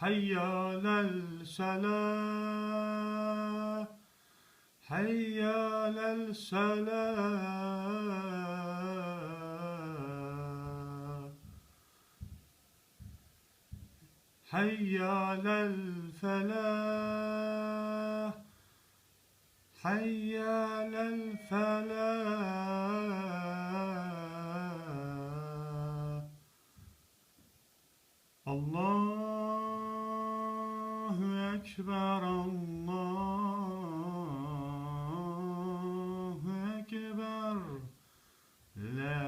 حي على السلام حي على السلام حي على الفلاح حي على الفلاح الله أكبر الله أكبر لا